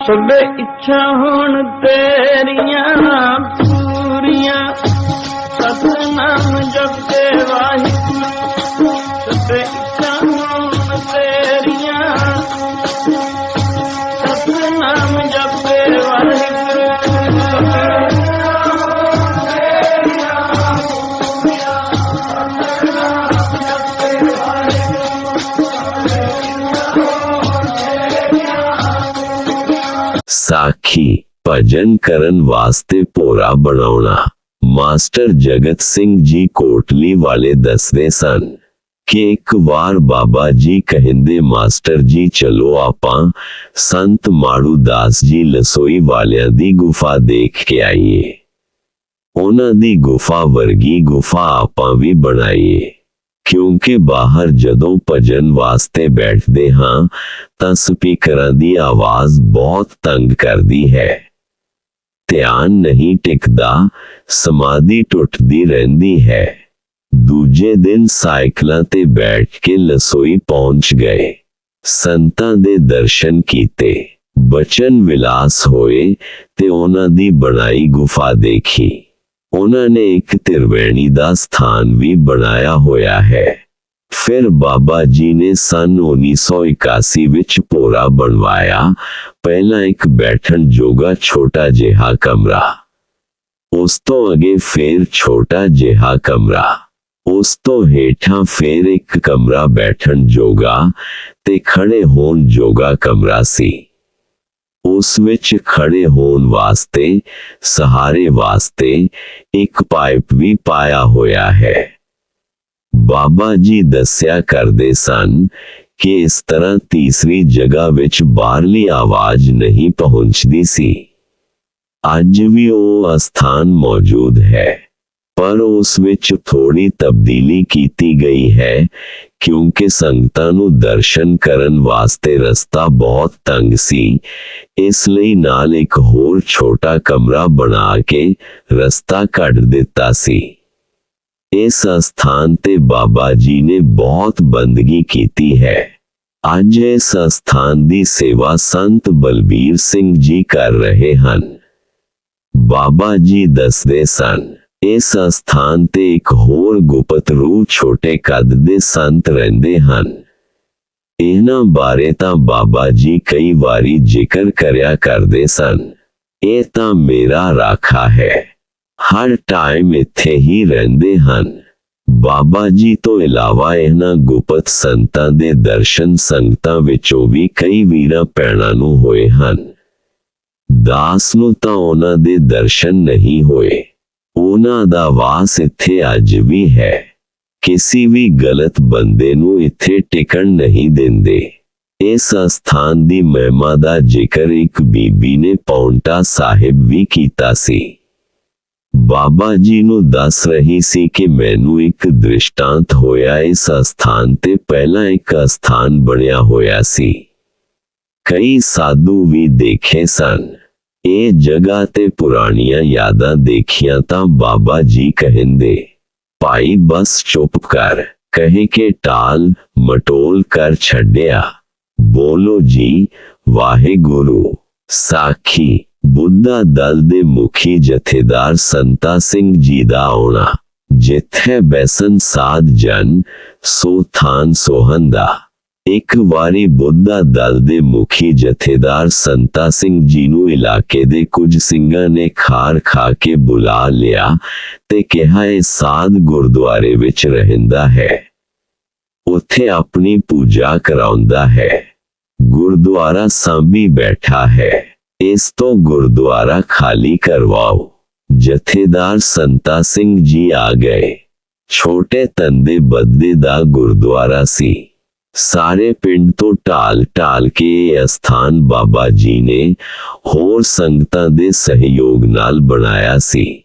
ਸਭੇ ਇੱਛਾ ਹੋਣ ਤੇਰੀਆਂ ਪੂਰੀਆਂ ਭਜਨ ਕਰਨ ਵਾਸਤੇ ਭੋਰਾ ਬਣਾਉਣਾ ਮਾਸਟਰ ਜਗਤ ਸਿੰਘ ਜੀ ਕੋਟਲੀ ਵਾਲੇ ਦੱਸਦੇ ਸਨ ਕਿ ਇੱਕ ਵਾਰ ਬਾਬਾ ਜੀ ਕਹਿੰਦੇ ਮਾਸਟਰ ਜੀ ਚਲੋ ਆਪਾਂ ਸੰਤ ਮਾੜੂ ਦਾਸ ਜੀ ਲਸੋਈ ਵਾਲਿਆਂ ਦੀ ਗੁਫਾ ਦੇਖ ਕੇ ਆਈਏ ਉਹਨਾਂ ਦੀ ਗੁਫਾ ਵਰਗੀ ਗੁਫਾ ਆਪਾਂ ਵੀ ਬਣਾਈਏ ਕਿਉਂਕਿ ਬਾਹਰ ਜਦੋਂ ਭਜਨ ਵਾਸਤੇ ਬੈਠਦੇ ਹਾਂ ਤਾਂ ਸਪੀਕਰਾਂ ਦੀ ਆਵਾਜ਼ ਬਹੁਤ ਤੰਗ ਕਰਦੀ ਹੈ ਧਿਆਨ ਨਹੀਂ ਟਿਕਦਾ, ਸਮਾਧੀ ਟੁੱਟਦੀ ਰਹਿੰਦੀ ਹੈ। ਦੂਜੇ ਦਿਨ ਸਾਈਕਲਾਂ ਤੇ ਬੈਠ ਕੇ ਲਸੋਈ ਪਹੁੰਚ ਗਏ। ਸੰਤਾਂ ਦੇ ਦਰਸ਼ਨ ਕੀਤੇ। ਬਚਨ ਵਿਲਾਸ ਹੋਏ ਤੇ ਉਹਨਾਂ ਦੀ ਬਣਾਈ ਗੁਫਾ ਦੇਖੀ। ਉਹਨਾਂ ਨੇ ਇੱਕ ਤਿਰਵੇਣੀ ਦਾ ਸਥਾਨ ਵੀ ਬਣਾਇਆ ਹੋਇਆ ਹੈ। ਫਿਰ ਬਾਬਾ ਜੀ ਨੇ ਸਨ 1981 ਵਿੱਚ ਪੋਰਾ ਬਣਵਾਇਆ। ਪਹਿਲਾਂ ਇੱਕ ਬੈਠਣ ਜੋਗਾ ਛੋਟਾ ਜਿਹਾ ਕਮਰਾ। ਉਸ ਤੋਂ ਅੱਗੇ ਫਿਰ ਛੋਟਾ ਜਿਹਾ ਕਮਰਾ। ਉਸ ਤੋਂ ਹੇਠਾਂ ਫੇਰ ਇੱਕ ਕਮਰਾ ਬੈਠਣ ਜੋਗਾ ਤੇ ਖੜੇ ਹੋਣ ਜੋਗਾ ਕਮਰਾ ਸੀ। ਉਸ ਵਿੱਚ ਖੜੇ ਹੋਣ ਵਾਸਤੇ, ਸਹਾਰੇ ਵਾਸਤੇ ਇੱਕ ਪਾਈਪ ਵੀ ਪਾਇਆ ਹੋਇਆ ਹੈ। ਬਾਬਾ ਜੀ ਦੱਸਿਆ ਕਰਦੇ ਸਨ ਕਿ ਇਸ ਤਰ੍ਹਾਂ ਤੀਸਰੀ ਜਗ੍ਹਾ ਵਿੱਚ ਬਾਹਰਲੀ ਆਵਾਜ਼ ਨਹੀਂ ਪਹੁੰਚਦੀ ਸੀ। ਅੱਜ ਵੀ ਉਹ ਅਸਥਾਨ ਮੌਜੂਦ ਹੈ, ਪਰ ਉਸ ਵਿੱਚ ਥੋੜੀ ਤਬਦੀਲੀ ਕੀਤੀ ਗਈ ਹੈ ਕਿਉਂਕਿ ਸੰਗਤਾਂ ਨੂੰ ਦਰਸ਼ਨ ਕਰਨ ਵਾਸਤੇ ਰਸਤਾ ਬਹੁਤ ਤੰਗ ਸੀ, ਇਸ ਲਈ ਨਾਲ ਇੱਕ ਹੋਰ ਛੋਟਾ ਕਮਰਾ ਬਣਾ ਕੇ ਰਸਤਾ ਕੱਢ ਦਿੱਤਾ ਸੀ। ਇਸ ਅਸਥਾਨ ਤੇ ਬਾਬਾ ਜੀ ਨੇ ਬਹੁਤ ਬੰਦਗੀ ਕੀਤੀ ਹੈ ਅੱਜ ਇਸ ਅਸਥਾਨ ਦੀ ਸੇਵਾ ਸੰਤ ਬਲਬੀਰ ਸਿੰਘ ਜੀ ਕਰ ਰਹੇ ਹਨ ਬਾਬਾ ਜੀ ਦੱਸਦੇ ਸਨ ਇਸ ਅਸਥਾਨ ਤੇ ਇੱਕ ਹੋਰ ਗੁਪਤ ਰੂਪ ਛੋਟੇ ਕੱਦ ਦੇ ਸੰਤ ਰਹਿੰਦੇ ਹਨ ਇਹਨਾਂ ਬਾਰੇ ਤਾਂ ਬਾਬਾ ਜੀ ਕਈ ਵਾਰੀ ਜ਼ਿਕਰ ਕਰਿਆ ਕਰਦੇ ਸਨ ਇਹ ਤਾਂ ਮੇਰਾ ਰਾਖਾ ਹੈ ਹਰ ਟਾਈਮ ਇੱਥੇ ਹੀ ਰਹਿੰਦੇ ਹਨ। ਬਾਬਾ ਜੀ ਤੋਂ ਇਲਾਵਾ ਇਹਨਾਂ ਗੁਪਤ ਸੰਤਾਂ ਦੇ ਦਰਸ਼ਨ ਸੰਗਤਾਂ ਵਿੱਚੋਂ ਵੀ ਕਈ ਵੀਰਾਂ ਪੈਣਾ ਨੂੰ ਹੋਏ ਹਨ। ਦਾਸ ਨੂੰ ਤਾਂ ਉਹਨਾਂ ਦੇ ਦਰਸ਼ਨ ਨਹੀਂ ਹੋਏ। ਉਹਨਾਂ ਦਾ ਵਾਸ ਇੱਥੇ ਅੱਜ ਵੀ ਹੈ। ਕਿਸੇ ਵੀ ਗਲਤ ਬੰਦੇ ਨੂੰ ਇੱਥੇ ਟਿਕਣ ਨਹੀਂ ਦਿੰਦੇ। ਇਸ ਅਸਥਾਨ ਦੀ ਮਹਿਮਾ ਦਾ ਜ਼ਿਕਰ ਇੱਕ ਬੀਬੀ ਨੇ ਪੌਂਟਾ ਸਾਹਿਬ ਵੀ ਕੀਤਾ ਸੀ। ਬਾਬਾ ਜੀ ਨੂੰ ਦੱਸ ਰਹੀ ਸੀ ਕਿ ਮੈਨੂੰ ਇੱਕ ਦ੍ਰਿਸ਼ਟਾਂਤ ਹੋਇਆ ਇਸ ਅਸਥਾਨ ਤੇ ਪਹਿਲਾਂ ਇੱਕ ਅਸਥਾਨ ਬਣਿਆ ਹੋਇਆ ਸੀ। ਕਈ ਸਾਧੂ ਵੀ ਦੇਖੇ ਸਨ। ਇਹ ਜਗ੍ਹਾ ਤੇ ਪੁਰਾਣੀਆਂ ਯਾਦਾਂ ਦੇਖੀਆਂ ਤਾਂ ਬਾਬਾ ਜੀ ਕਹਿੰਦੇ, ਭਾਈ ਬਸ ਚੁੱਪ ਕਰ। ਕਹੇ ਕਿ ਟਾਲ ਮਟੋਲ ਕਰ ਛੱਡਿਆ। ਬੋਲੋ ਜੀ, ਵਾਹਿਗੁਰੂ, ਸਾਖੀ। ਬੁੱਧਾ ਦਲ ਦੇ ਮੁਖੀ ਜਥੇਦਾਰ ਸੰਤਾ ਸਿੰਘ ਜੀ ਦਾ ਆਉਣਾ, ਜਿੱਥੇ ਬੈਸਨ ਸਾਧ ਜਨ ਸੋ ਥਾਨ ਸੋਹੰਦਾ ਇੱਕ ਵਾਰੀ ਬੁੱਧਾ ਦਲ ਦੇ ਮੁਖੀ ਜਥੇਦਾਰ ਸੰਤਾ ਸਿੰਘ ਜੀ ਨੂੰ ਇਲਾਕੇ ਦੇ ਕੁਝ ਸਿੰਘਾਂ ਨੇ ਖਾਰ ਖਾ ਕੇ ਬੁਲਾ ਲਿਆ ਤੇ ਕਿਹਾ, ਇਹ ਸਾਧ ਗੁਰਦੁਆਰੇ ਵਿੱਚ ਰਹਿੰਦਾ ਹੈ। ਉੱਥੇ ਆਪਣੀ ਪੂਜਾ ਕਰਾਉਂਦਾ ਹੈ। ਗੁਰਦੁਆਰਾ ਸਾਂਭੀ ਬੈਠਾ ਹੈ। ਇਸ ਤੋਂ ਗੁਰਦੁਆਰਾ ਖਾਲੀ ਕਰਵਾਓ। ਜਥੇਦਾਰ ਸੰਤਾ ਸਿੰਘ ਜੀ ਆ ਗਏ। ਛੋਟੇ ਤੰਦੇ ਬੱਦੇ ਦਾ ਗੁਰਦੁਆਰਾ ਸੀ। ਸਾਰੇ ਪਿੰਡ ਤੋਂ ਢਾਲ ਢਾਲ ਕੇ ਇਹ ਅਸਥਾਨ ਬਾਬਾ ਜੀ ਨੇ ਹੋਰ ਸੰਗਤਾਂ ਦੇ ਸਹਿਯੋਗ ਨਾਲ ਬਣਾਇਆ ਸੀ।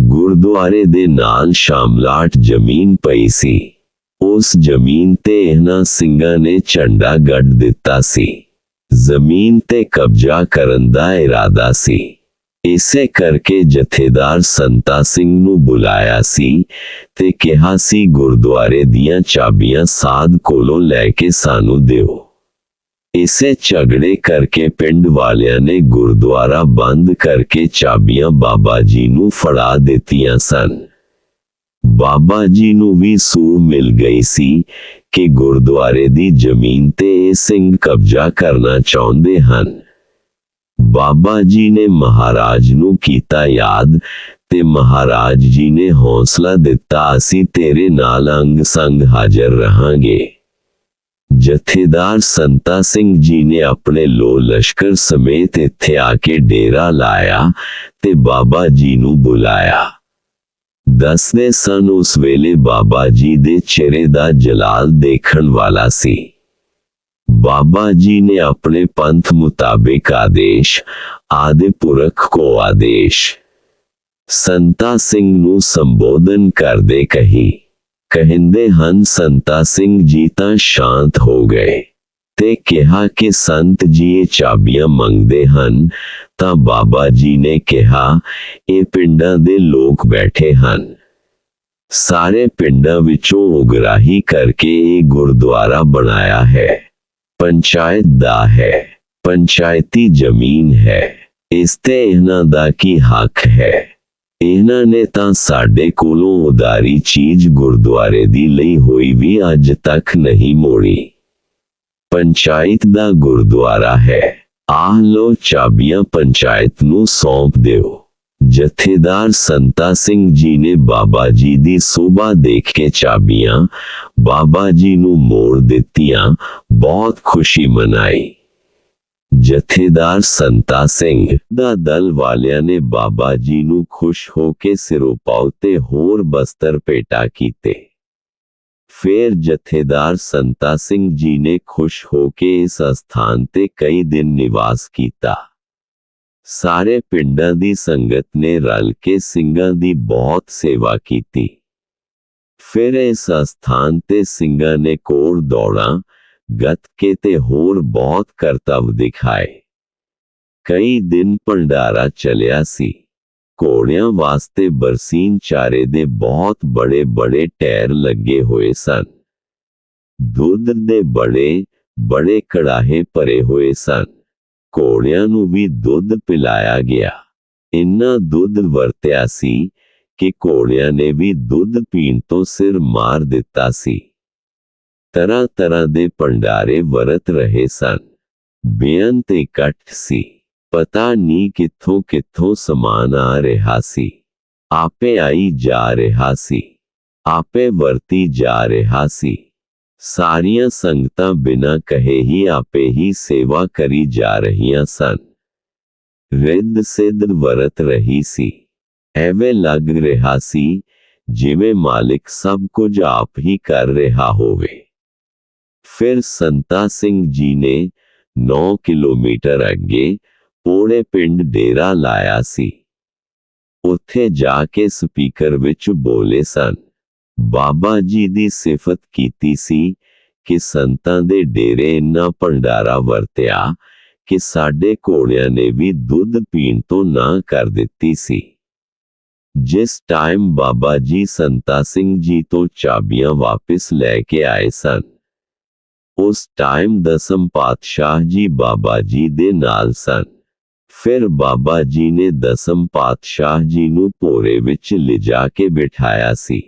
ਗੁਰਦੁਆਰੇ ਦੇ ਨਾਲ ਸ਼ਾਮਲਾਟ ਜ਼ਮੀਨ ਪਈ ਸੀ। ਉਸ ਜ਼ਮੀਨ ਤੇ ਇਹਨਾਂ ਸਿੰਘਾਂ ਨੇ ਝੰਡਾ ਗੱਡ ਦਿੱਤਾ ਸੀ। ਜ਼ਮੀਨ ਤੇ ਕਬਜ਼ਾ ਕਰਨ ਦਾ ਇਰਾਦਾ ਸੀ। ਇਸੇ ਕਰਕੇ ਜਥੇਦਾਰ ਸੰਤਾ ਸਿੰਘ ਨੂੰ ਬੁਲਾਇਆ ਸੀ ਤੇ ਕਿਹਾ ਸੀ, ਗੁਰਦੁਆਰੇ ਦੀਆਂ ਚਾਬੀਆਂ ਸਾਧ ਕੋਲੋਂ ਲੈ ਕੇ ਸਾਨੂੰ ਦਿਓ। ਇਸੇ ਝਗੜੇ ਕਰਕੇ ਪਿੰਡ ਵਾਲਿਆਂ ਨੇ ਗੁਰਦੁਆਰਾ ਬੰਦ ਕਰਕੇ ਚਾਬੀਆਂ ਬਾਬਾ ਜੀ ਨੂੰ ਫੜਾ ਦਿੱਤੀਆਂ ਸਨ। ਬਾਬਾ ਜੀ ਨੂੰ ਵੀ ਸੂਹ ਮਿਲ ਗਈ ਸੀ ਕਿ ਗੁਰਦੁਆਰੇ ਦੀ ਜ਼ਮੀਨ ਤੇ ਇਹ ਸਿੰਘ ਕਬਜ਼ਾ ਕਰਨਾ ਚਾਹੁੰਦੇ ਹਨ। ਬਾਬਾ ਜੀ ਨੇ ਮਹਾਰਾਜ ਨੂੰ ਕੀਤਾ ਯਾਦ ਤੇ ਮਹਾਰਾਜ ਜੀ ਨੇ ਹੌਸਲਾ ਦਿੱਤਾ, ਅਸੀਂ ਤੇਰੇ ਨਾਲ ਅੰਗ ਸੰਗ ਹਾਜ਼ਰ ਰਹਾਂਗੇ। ਜਥੇਦਾਰ ਸੰਤਾ ਸਿੰਘ ਜੀ ਨੇ ਆਪਣੇ ਲੋ ਲਸ਼ਕਰ ਸਮੇਤ ਇੱਥੇ ਆ ਕੇ ਡੇਰਾ ਲਾਇਆ ਤੇ ਬਾਬਾ ਜੀ ਨੂੰ ਬੁਲਾਇਆ। ਦੱਸਦੇ ਸਨ, ਉਸ ਵੇਲੇ ਬਾਬਾ ਜੀ ਦੇ ਚਿਹਰੇ ਦਾ ਜਲਾਲ ਦੇਖਣ ਵਾਲਾ ਸੀ। ਬਾਬਾ ਜੀ ਨੇ ਆਪਣੇ ਪੰਥ ਮੁਤਾਬਿਕ ਆਦੇਸ਼, ਆਦੇ ਪੁਰਖ ਕੋ ਆਦੇਸ਼, ਸੰਤਾ ਸਿੰਘ ਨੂੰ ਸੰਬੋਧਨ ਕਰਦੇ ਕਹੀ। ਕਹਿੰਦੇ ਹਨ, ਸੰਤਾ ਸਿੰਘ ਜੀ ਤਾਂ ਸ਼ਾਂਤ ਹੋ ਗਏ। ਤੇ ਕਿਹਾ ਕਿ ਸੰਤ ਜੀ ਇਹ ਚਾਬੀਆਂ ਮੰਗਦੇ ਹਨ, ਤਾਂ ਬਾਬਾ ਜੀ ਨੇ ਕਿਹਾ, ਇਹ ਪਿੰਡਾਂ ਦੇ ਲੋਕ ਬੈਠੇ ਹਨ। ਸਾਰੇ ਪਿੰਡਾਂ ਵਿੱਚੋਂ ਉਗਰਾਹੀ ਕਰਕੇ ਇਹ ਗੁਰਦੁਆਰਾ ਬਣਾਇਆ ਹੈ। ਪੰਚਾਇਤ ਦਾ ਹੈ, ਪੰਚਾਇਤੀ ਜ਼ਮੀਨ ਹੈ। ਇਸ ਤੇ ਇਹਨਾਂ ਦਾ ਕੀ ਹੱਕ ਹੈ? ਇਹਨਾਂ ਨੇ ਤਾਂ ਸਾਡੇ ਕੋਲੋਂ ਉਦਾਰੀ ਚੀਜ਼ ਗੁਰਦੁਆਰੇ ਦੀ ਲਈ ਹੋਈ ਵੀ ਅੱਜ ਤੱਕ ਨਹੀਂ ਮੋੜੀ। ਪੰਚਾਇਤ ਦਾ ਗੁਰਦੁਆਰਾ ਹੈ। ਆਹ ਲੋ ਚਾਬੀਆਂ ਪੰਚਾਇਤ ਨੂੰ ਸੌਂਪ ਦਿਓ। ਜਥੇਦਾਰ ਸੰਤਾ ਸਿੰਘ ਜੀ ਨੇ ਬਾਬਾ ਜੀ ਦੀ ਸੋਭਾ ਦੇਖ ਕੇ ਚਾਬੀਆਂ ਬਾਬਾ ਜੀ ਨੂੰ ਮੋੜ ਦਿੱਤੀਆਂ, ਬਹੁਤ ਖੁਸ਼ੀ ਮਨਾਈ। ਜਥੇਦਾਰ ਸੰਤਾ ਸਿੰਘ ਦਾ ਦਲ ਵਾਲਿਆਂ ਨੇ ਬਾਬਾ ਜੀ ਨੂੰ ਖੁਸ਼ ਹੋ ਕੇ ਸਿਰੋਪਾਉ ਤੇ ਹੋਰ ਬਸਤਰ ਭੇਟਾ ਕੀਤੇ। ਫਿਰ ਜਥੇਦਾਰ ਸੰਤਾ ਸਿੰਘ ਜੀ ਨੇ ਖੁਸ਼ ਹੋ ਕੇ ਇਸ ਸਥਾਨ ਤੇ ਕਈ ਦਿਨ ਨਿਵਾਸ ਕੀਤਾ ਸਾਰੇ ਪਿੰਡਾਂ ਦੀ ਸੰਗਤ ਨੇ ਰਲ ਕੇ ਸਿੰਘਾਂ ਦੀ ਬਹੁਤ ਸੇਵਾ ਕੀਤੀ ਫਿਰ ਇਸ ਸਥਾਨ ਤੇ ਸਿੰਘਾਂ ਨੇ ਕੋਰ ਦੌੜਾਂ ਗੱਤਕੇ ਤੇ ਹੋਰ ਬਹੁਤ ਕਰਤੱਵ ਦਿਖਾਏ ਕਈ ਦਿਨ ਭੰਡਾਰਾ ਚੱਲਿਆ ਸੀ ਘੋੜਿਆਂ ਵਾਸਤੇ ਬਰਸੀਨ ਚਾਰੇ ਦੇ ਬਹੁਤ ਬੜੇ ਬੜੇ ਟਾਇਰ ਲੱਗੇ ਹੋਏ ਸਨ। ਦੁੱਧ ਦੇ ਬੜੇ ਬੜੇ ਕੜਾਹੇ ਭਰੇ ਹੋਏ ਸਨ। ਘੋੜਿਆਂ ਨੂੰ ਵੀ ਦੁੱਧ ਪਿਲਾਇਆ ਗਿਆ। ਇੰਨਾ ਦੁੱਧ ਵਰਤਿਆ ਸੀ ਕਿ ਘੋੜਿਆਂ ਨੇ ਵੀ ਦੁੱਧ ਪੀਣ ਤੋਂ ਸਿਰ ਮਾਰ ਦਿੱਤਾ ਸੀ। ਤਰ੍ਹਾਂ ਤਰ੍ਹਾਂ ਦੇ ਭੰਡਾਰੇ ਵਰਤ ਰਹੇ ਸਨ। ਬੇਅੰਤ ਇਕੱਠ ਸੀ। ਪਤਾ ਨਹੀਂ ਕਿੱਥੋਂ ਕਿੱਥੋਂ ਸਮਾਨ ਆ ਰਿਹਾ ਸੀ ਆਪੇ ਆਈ ਜਾ ਰਿਹਾ ਸੀ ਆਪੇ ਵਰਤੀ ਜਾ ਰਿਹਾ ਸੀ ਸਾਰੀਆਂ ਸੰਗਤਾਂ ਬਿਨਾਂ ਕਹੇ ਹੀ ਆਪੇ ਹੀ ਸੇਵਾ ਕਰੀ ਜਾ ਰਹੀਆਂ ਸਨ ਰਿੱਧ ਸਿੱਧ ਵਰਤ ਰਹੀ ਸੀ ਐਵੇਂ ਲੱਗ ਰਿਹਾ ਸੀ ਜਿਵੇਂ ਮਾਲਿਕ ਸਭ ਕੁਝ ਆਪ ਹੀ ਕਰ ਰਿਹਾ ਹੋਵੇ ਫਿਰ ਸੰਤਾ ਸਿੰਘ ਜੀ ਨੇ 9 ਕਿਲੋਮੀਟਰ ਅੱਗੇ ਪੋੜੇ ਪਿੰਡ ਡੇਰਾ ਲਾਇਆ ਸੀ। ਉੱਥੇ ਜਾ ਕੇ ਸਪੀਕਰ ਵਿੱਚ ਬੋਲੇ ਸਨ। ਬਾਬਾ ਜੀ ਦੀ ਸਿਫਤ ਕੀਤੀ ਸੀ ਕਿ ਸੰਤਾਂ ਦੇ ਡੇਰੇ ਇੰਨਾ ਭੰਡਾਰਾ ਵਰਤਿਆ ਕਿ ਸਾਡੇ ਘੋੜਿਆਂ ਨੇ ਵੀ ਦੁੱਧ ਪੀਣ ਤੋਂ ਨਾ ਕਰ ਦਿੱਤੀ ਸੀ। ਜਿਸ ਟਾਈਮ ਬਾਬਾ ਜੀ ਸੰਤਾ ਸਿੰਘ ਜੀ ਤੋਂ ਚਾਬੀਆਂ ਵਾਪਸ ਲੈ ਕੇ ਆਏ ਸਨ, ਉਸ ਟਾਈਮ ਦਸਮ ਪਾਤਸ਼ਾਹ ਜੀ ਬਾਬਾ ਜੀ ਦੇ ਨਾਲ ਸਨ। ਫਿਰ ਬਾਬਾ ਜੀ ਨੇ ਦਸਮ ਪਾਤਸ਼ਾਹ ਜੀ ਨੂੰ ਭੋਰੇ ਵਿੱਚ ਲਿਜਾ ਕੇ ਬਿਠਾਇਆ ਸੀ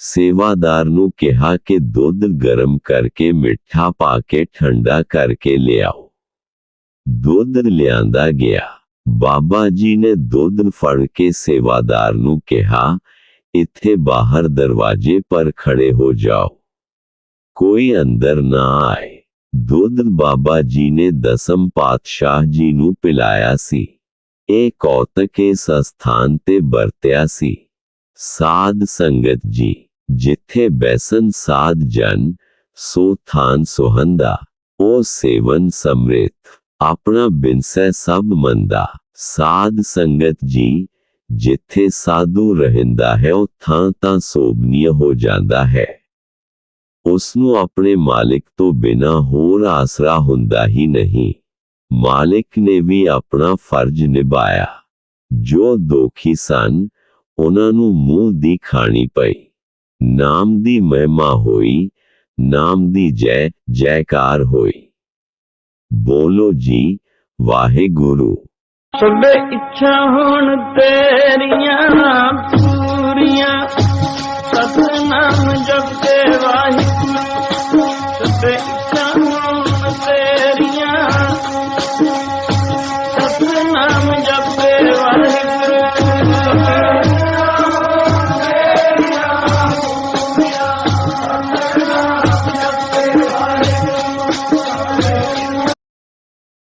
ਸੇਵਾਦਾਰ ਨੂੰ ਕਿਹਾ ਕਿ ਦੁੱਧ ਗਰਮ ਕਰਕੇ ਮਿੱਠਾ ਪਾ ਕੇ ਠੰਡਾ ਕਰਕੇ ਲਿਆਓ ਦੁੱਧ ਲਿਆਂਦਾ ਗਿਆ ਬਾਬਾ ਜੀ ਨੇ ਦੁੱਧ ਫੜ ਕੇ ਸੇਵਾਦਾਰ ਨੂੰ ਕਿਹਾ ਇੱਥੇ ਬਾਹਰ ਦਰਵਾਜ਼ੇ ਪਰ ਖੜੇ ਹੋ ਜਾਓ ਕੋਈ ਅੰਦਰ ਨਾ ਆਏ ਦੁੱਧ ਬਾਬਾ ਜੀ ਨੇ ਦਸਮ ਪਾਤਸ਼ਾਹ ਜੀ ਨੂੰ ਪਿਲਾਇਆ ਸੀ ਇਹ ਕੌਤਕ ਇਸ ਸਥਾਨ ਤੇ ਵਰਤਿਆ ਸੀ ਸਾਧ ਸੰਗਤ ਜੀ ਜਿੱਥੇ ਬੈਸਨ ਸਾਧ ਜਨ ਸੋ ਥਾਨ ਸੁਹੰਦਾ ਉਹ ਸੇਵਨ ਸਮ੍ਰਿਤ ਆਪਣਾ ਬਿਨਸੈ ਸਭ ਮੰਦਾ ਸਾਧ ਸੰਗਤ ਜੀ ਜਿੱਥੇ ਸਾਧੂ ਰਹਿੰਦਾ ਹੈ ਉਹ ਥਾਂ ਤਾਂ ਸੋਭਨੀय ਹੋ ਜਾਂਦਾ ਹੈ ਉਸ ਨੂੰ ਆਪਣੇ ਮਾਲਿਕ ਤੋਂ ਬਿਨਾ ਹੋਰ ਆਸਰਾ ਹੁੰਦਾ ਹੀ ਨਹੀਂ। ਮਾਲਿਕ ਨੇ ਵੀ ਆਪਣਾ ਫਰਜ਼ ਨਿਭਾਇਆ। ਜੋ ਦੋਖੀ ਸਨ, ਉਹਨਾਂ ਨੂੰ ਮੂੰਹ ਦੀ ਖਾਣੀ ਪਈ। ਨਾਮ ਦੀ ਮਹਿਮਾ ਹੋਈ, ਨਾਮ ਦੀ ਜੈ, ਜੈਕਾਰ ਹੋਈ। ਬੋਲੋ ਜੀ, ਵਾਹਿਗੁਰੂ। ਸਭੇ ਇੱਛਾ ਹੁਣ ਤੇਰੀਆਂ ਪੂਰੀਆਂ